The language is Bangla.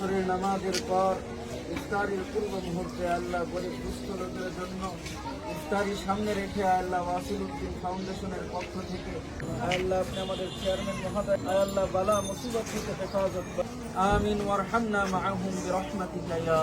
আসরের নামাজের পর ইফতারির পূর্ব মুহূর্তে আল্লাহ গরিব দুস্থ লোকের জন্য ইফতারি সামনে রেখে আল্লাহ ওয়াসিল উদ্দিন ফাউন্ডেশনের পক্ষ থেকে আল্লাহ আপনি আমাদের চেয়ারম্যান মহোদয়, আল্লাহ বালা মুসিবত থেকে হেফাজত আমিন, ওয়ারহামনা মাহুম বিরহমাতিকা ইয়া